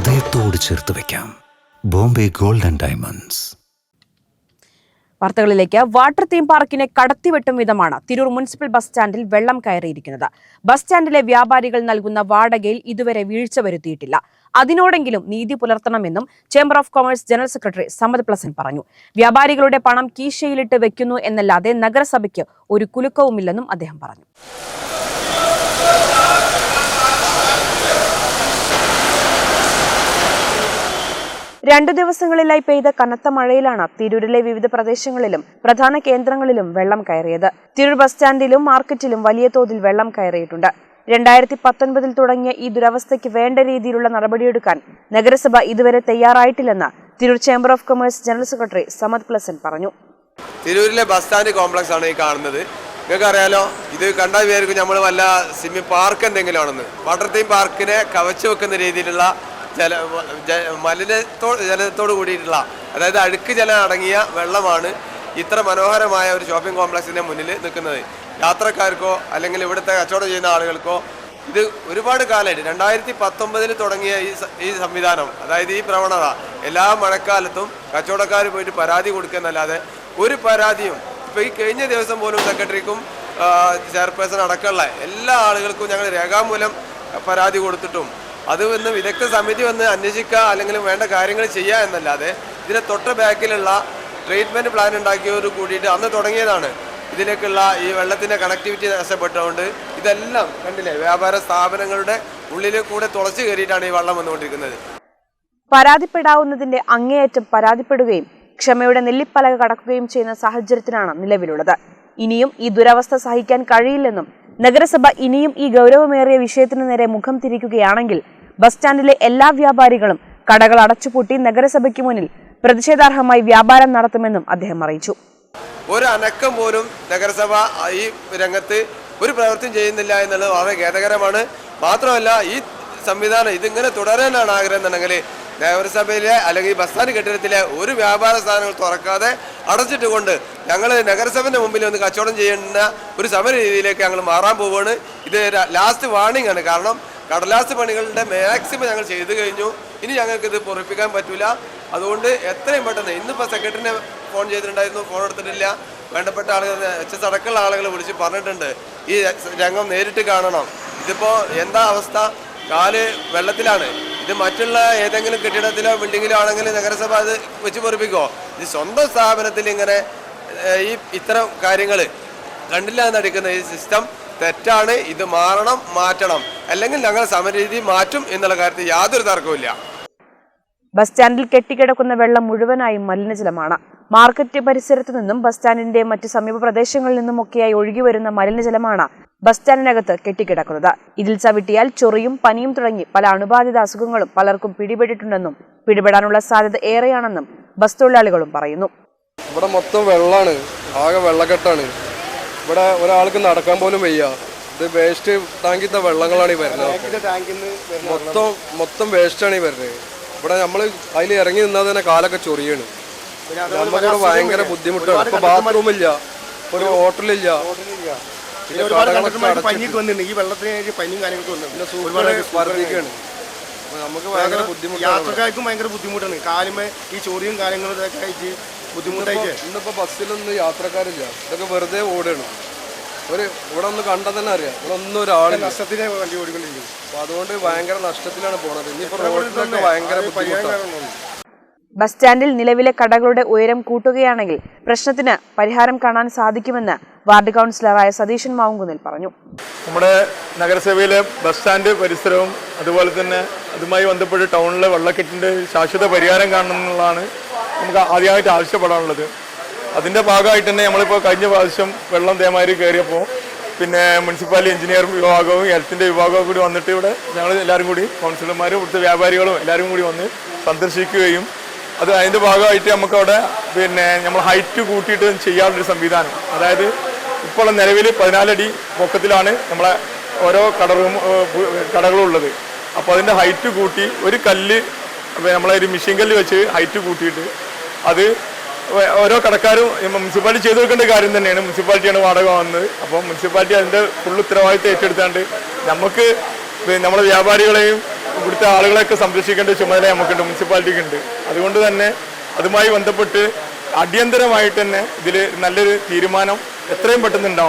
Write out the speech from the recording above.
ഹൃദയത്തോട് ചേർത്ത് വെക്കാം. Bombay gold and diamonds. വാർത്തകളിലേക്ക്. വാട്ടർ തീം പാർക്കിനെ കടത്തിവെട്ടും വിധമാണ് തിരൂർ മുനിസിപ്പൽ ബസ് സ്റ്റാൻഡിൽ വെള്ളം കയറിയിരിക്കുന്നത്. ബസ് സ്റ്റാൻഡിലെ വ്യാപാരികൾ നൽകുന്ന വാടകയിൽ ഇതുവരെ വീഴ്ച വരുത്തിയിട്ടില്ല. അതിനോടെങ്കിലും നീതി പുലർത്തണമെന്നും chamber of commerce general secretary Samad Plasan പറഞ്ഞു. വ്യാപാരികളുടെ പണം കീശയിലിട്ട് വെക്കുന്നു എന്നല്ലാതെ നഗരസഭയ്ക്ക് ഒരു കുലുക്കവുമില്ലെന്നും അദ്ദേഹം പറഞ്ഞു. രണ്ടു ദിവസങ്ങളിലായി പെയ്ത കനത്ത മഴയിലാണ് തിരൂരിലെ വിവിധ പ്രദേശങ്ങളിലും പ്രധാന കേന്ദ്രങ്ങളിലും വെള്ളം കയറിയത്. തിരൂർ ബസ് സ്റ്റാൻഡിലും മാർക്കറ്റിലും വലിയ തോതിൽ വെള്ളം കയറിയിട്ടുണ്ട്. രണ്ടായിരത്തി പത്തൊൻപതിൽ തുടങ്ങിയ ഈ ദുരവസ്ഥയ്ക്ക് വേണ്ട രീതിയിലുള്ള നടപടിയെടുക്കാൻ നഗരസഭ ഇതുവരെ തയ്യാറായിട്ടില്ലെന്ന് Tirur chamber of commerce general secretary Samad Plasan പറഞ്ഞു. തിരൂരിലെ ബസ് സ്റ്റാൻഡ് കോംപ്ലക്സ് ആണ് ഈ കാണുന്നത്. നിങ്ങൾക്ക് അറിയാലോ ഇത് കണ്ടാൽ വിചാരിക്കും നമ്മൾ വല്ല സ്വിമ്മിംഗ് പാർക്ക് എന്തെങ്കിലും ആണെന്ന്. വാട്ടർ തീം പാർക്കിനെ കവച്ചു വെക്കുന്ന രീതിയിലുള്ള ജല മലിനത്തോ ജലത്തോട് കൂടിയിട്ടുള്ള അതായത് അഴുക്ക് ജലം അടങ്ങിയ വെള്ളമാണ് ഇത്ര മനോഹരമായ ഒരു ഷോപ്പിംഗ് കോംപ്ലക്സിന്റെ മുന്നിൽ നിൽക്കുന്നത്. യാത്രക്കാർക്കോ അല്ലെങ്കിൽ ഇവിടുത്തെ കച്ചവടം ചെയ്യുന്ന ആളുകൾക്കോ ഇത് ഒരുപാട് കാലമായിട്ട് രണ്ടായിരത്തി പത്തൊമ്പതിൽ തുടങ്ങിയ ഈ ഈ സംവിധാനം അതായത് ഈ പ്രവണത എല്ലാ മഴക്കാലത്തും കച്ചവടക്കാർ പോയിട്ട് പരാതി കൊടുക്കുന്നല്ലാതെ ഒരു പരാതിയും ഇപ്പോൾ ഈ കഴിഞ്ഞ ദിവസം പോലും സെക്രട്ടറിക്കും ചെയർപേഴ്സൺ അടക്കമുള്ള എല്ലാ ആളുകൾക്കും ഞങ്ങൾ രേഖാമൂലം പരാതി കൊടുത്തിട്ടും അത് വന്ന് വിദഗ്ധ സമിതി വന്ന് അന്വേഷിക്കുക അല്ലെങ്കിൽ വേണ്ട കാര്യങ്ങൾ ചെയ്യുക എന്നല്ലാതെ ഇതിന്റെ തൊട്ട് ബാക്കിലുള്ള ട്രീറ്റ്മെന്റ് പ്ലാൻ ഉണ്ടാക്കിയവർ കൂടിയിട്ട് അന്ന് തുടങ്ങിയതാണ്. ഇതിലേക്കുള്ള ഈ വെള്ളത്തിന്റെ കണക്ടിവിറ്റി നഷ്ടപ്പെട്ടതുകൊണ്ട് ഇതെല്ലാം കണ്ടില്ലേ? വ്യാപാര സ്ഥാപനങ്ങളുടെ ഉള്ളിൽ കൂടെ തുളച്ചു കയറിയിട്ടാണ് ഈ വെള്ളം വന്നുകൊണ്ടിരിക്കുന്നത്. പരാതിപ്പെടാവുന്നതിന്റെ അങ്ങേയറ്റം പരാതിപ്പെടുകയും ക്ഷമയുടെ നെല്ലിപ്പലക കടക്കുകയും ചെയ്യുന്ന സാഹചര്യത്തിലാണ് നിലവിലുള്ളത്. ഇനിയും ഈ ദുരവസ്ഥ സഹിക്കാൻ കഴിയില്ലെന്നും നഗരസഭ ഇനിയും ഈ ഗൗരവമേറിയ വിഷയത്തിനു നേരെ മുഖം തിരിക്കുകയാണെങ്കിൽ ബസ് സ്റ്റാൻഡിലെ എല്ലാ വ്യാപാരികളും കടകൾ അടച്ചുപൂട്ടി നഗരസഭയ്ക്ക് മുന്നിൽ പ്രതിഷേധാർഹമായി വ്യാപാരം നടത്തുമെന്നും അദ്ദേഹം അറിയിച്ചു. ഒരു അനക്കം പോലും നഗരസഭ ഈ രംഗത്ത് ഒരു പ്രവൃത്തിയും ചെയ്യുന്നില്ല എന്നുള്ളത് വളരെ ഖേദകരമാണ്. മാത്രമല്ല ഈ സംവിധാനം ഇതിങ്ങനെ തുടരാനാണ് ആഗ്രഹം എന്നുണ്ടെങ്കിൽ നഗരസഭയിലെ അല്ലെങ്കിൽ ബസ് സ്റ്റാൻഡ് കെട്ടിടത്തിലെ ഒരു വ്യാപാര സ്ഥാപനങ്ങൾ തുറക്കാതെ അടച്ചിട്ടുകൊണ്ട് ഞങ്ങൾ നഗരസഭയുടെ മുമ്പിൽ വന്ന് കച്ചവടം ചെയ്യുന്ന ഒരു സമര രീതിയിലേക്ക് ഞങ്ങൾ മാറാൻ പോവുകയാണ്. ഇത് ലാസ്റ്റ് വാർണിംഗ് ആണ്. കാരണം കടലാസ് പണികളുടെ മാക്സിമം ഞങ്ങൾ ചെയ്തു കഴിഞ്ഞു. ഇനി ഞങ്ങൾക്ക് ഇത് പൊറിപ്പിക്കാൻ പറ്റില്ല അതുകൊണ്ട് എത്രയും പെട്ടെന്ന് ഇന്നിപ്പോൾ സെക്രട്ടറിനെ ഫോൺ ചെയ്തിട്ടുണ്ടായിരുന്നു. ഫോൺ എടുത്തിട്ടില്ല. വേണ്ടപ്പെട്ട ആളുകൾ എച്ച് എസ് അടക്കമുള്ള ആളുകൾ വിളിച്ച് പറഞ്ഞിട്ടുണ്ട്. ഈ രംഗം നേരിട്ട് കാണണം. ഇതിപ്പോൾ എന്താ അവസ്ഥ? കാൽ വെള്ളത്തിലാണ്. ഇത് മറ്റുള്ള ഏതെങ്കിലും കെട്ടിടത്തിലോ ബിൽഡിങ്ങിലോ ആണെങ്കിൽ നഗരസഭ അത് വെച്ച് പൊറിപ്പിക്കുമോ ഇത് സ്വന്തം സ്ഥാപനത്തിൽ ഇങ്ങനെ ഈ ഇത്തരം കാര്യങ്ങൾ കണ്ടില്ല എന്നടിക്കുന്ന ഈ സിസ്റ്റം തെറ്റാണ് ഇത് മാറണം മാറ്റണം. അല്ലെങ്കിൽ ഞങ്ങൾ സമരരീതി മാറ്റും എന്നുള്ള കാര്യത്തിൽ യാതൊരു തർക്കവുമില്ല. ബസ് സ്റ്റാൻഡിൽ കെട്ടിക്കിടക്കുന്ന വെള്ളം മുഴുവനായും മലിനജലമാണ്. മാർക്കറ്റ് പരിസരത്തു നിന്നും ബസ് സ്റ്റാൻഡിന്റെ മറ്റ് സമീപ പ്രദേശങ്ങളിൽ നിന്നുമൊക്കെയായി ഒഴുകി വരുന്ന മലിനജലമാണ് ബസ് സ്റ്റാൻഡിനകത്ത് കെട്ടിക്കിടക്കുന്നത്. ഇതിൽ ചവിട്ടിയാൽ ചൊറിയും പനിയും തുടങ്ങി പല അണുബാധിത അസുഖങ്ങളും പലർക്കും പിടിപെട്ടിട്ടുണ്ടെന്നും പിടിപെടാനുള്ള സാധ്യത ഏറെയാണെന്നും ബസ് തൊഴിലാളികളും പറയുന്നു. ഇവിടെ മൊത്തം വെള്ളമാണ് ആകെ വെള്ളക്കെട്ടാണ്. ഇവിടെ ഒരാൾക്ക് നടക്കാൻ പോലും വയ്യ. ഇത് വേസ്റ്റ് ടാങ്കിന്റെ വെള്ളങ്ങളാണ് ഈ വരുന്നത്. മൊത്തം മൊത്തം വേസ്റ്റാണ് ഈ വരുന്നത്. ഇവിടെ നമ്മൾ അതിൽ ഇറങ്ങി നിന്നാൽ തന്നെ കാലൊക്കെ ചൊറിയാണ്. നമുക്കിവിടെ ഭയങ്കര ബുദ്ധിമുട്ടാണ്. ഇപ്പൊ ബാത്റൂം ഇല്ല. ഒരു ഹോട്ടലില്ല വർദ്ധിക്കുകയാണ് നമുക്ക് ഭയങ്കര ബുദ്ധിമുട്ടാണ് യാത്രക്കാർക്കും ഭയങ്കര ബുദ്ധിമുട്ടാണ്. കാലുമേ ഈ ചൊറിയും കാര്യങ്ങളും ഇതൊക്കെ ആയിട്ട് ബുദ്ധിമുട്ടായിട്ട് ഇന്നിപ്പോ ബസ്സിലൊന്നും യാത്രക്കാരില്ല. ഇതൊക്കെ വെറുതെ ഓടുകയാണ്. ഒരു ഇവിടെ ഒന്ന് കണ്ടാൽ തന്നെ അറിയാം. ഇവിടെ ഒന്നും ഒരാൾ നഷ്ടത്തിനെ വണ്ടി ഓടിക്കൊണ്ടിരിക്കും അപ്പൊ അതുകൊണ്ട് ഭയങ്കര നഷ്ടത്തിലാണ് പോണത്. ഇനിയിപ്പോ റോഡിലൊക്കെ ഭയങ്കര ബുദ്ധിമുട്ടാണ്. ബസ് സ്റ്റാൻഡിൽ നിലവിലെ കടകളുടെ ഉയരം കൂട്ടുകയാണെങ്കിൽ പ്രശ്നത്തിന് പരിഹാരം കാണാൻ സാധിക്കുമെന്ന് വാർഡ് കൗൺസിലറായ സതീശൻ മാവുങ്കുന്നിൽ പറഞ്ഞു. നമ്മുടെ നഗരസഭയിലെ ബസ് സ്റ്റാൻഡ് പരിസരവും അതുപോലെ തന്നെ അതുമായി ബന്ധപ്പെട്ട് ടൗണിലെ വെള്ളക്കെട്ടിന്റെ ശാശ്വത പരിഹാരം കാണണം എന്നുള്ളതാണ് നമുക്ക് ആദ്യമായിട്ട് ആവശ്യപ്പെടാനുള്ളത്. അതിന്റെ ഭാഗമായിട്ട് തന്നെ നമ്മളിപ്പോൾ കഴിഞ്ഞ പ്രാവശ്യം വെള്ളം തേമാരി കയറിയപ്പോൾ പിന്നെ മുനിസിപ്പാലിറ്റി എഞ്ചിനീയർ വിഭാഗവും ഹെൽത്തിന്റെ വിഭാഗവും കൂടി വന്നിട്ട് ഇവിടെ ഞങ്ങൾ എല്ലാവരും കൂടി കൗൺസിലർമാരും ഇവിടുത്തെ വ്യാപാരികളും എല്ലാവരും കൂടി വന്ന് സന്ദർശിക്കുകയും അത് അതിന്റെ ഭാഗമായിട്ട് നമുക്കവിടെ പിന്നെ നമ്മൾ ഹൈറ്റ് കൂട്ടിയിട്ട് ചെയ്യാനുള്ളൊരു സംവിധാനം. അതായത് ഇപ്പോൾ നിലവിൽ പതിനാലടി പൊക്കത്തിലാണ് നമ്മളെ ഓരോ കടറും കടകളും ഉള്ളത്. അപ്പോൾ അതിന്റെ ഹൈറ്റ് കൂട്ടി ഒരു കല്ല് നമ്മളൊരു നമ്മളെ ഒരു മിഷീൻ കല്ല് വെച്ച് ഹൈറ്റ് കൂട്ടിയിട്ട് അത് ഓരോ കടക്കാരും മുനിസിപ്പാലിറ്റി ചെയ്തു കൊടുക്കേണ്ട കാര്യം തന്നെയാണ്. മുനിസിപ്പാലിറ്റിയാണ് വാടക വന്നത് അപ്പോൾ മുനിസിപ്പാലിറ്റി അതിന്റെ ഫുൾ ഉത്തരവാദിത്തം ഏറ്റെടുത്താണ്ട് നമുക്ക് നമ്മുടെ വ്യാപാരികളെയും ഇവിടുത്തെ ആളുകളെയൊക്കെ സംരക്ഷിക്കേണ്ട ചുമതല നമുക്കുണ്ട് മുനിസിപ്പാലിറ്റിക്ക് ഉണ്ട് അതുകൊണ്ട് തന്നെ അതുമായി ബന്ധപ്പെട്ട് അടിയന്തരമായിട്ട് തന്നെ ഇതിൽ നല്ലൊരു തീരുമാനം എത്രയും പെട്ടെന്ന് ഉണ്ടാവണം.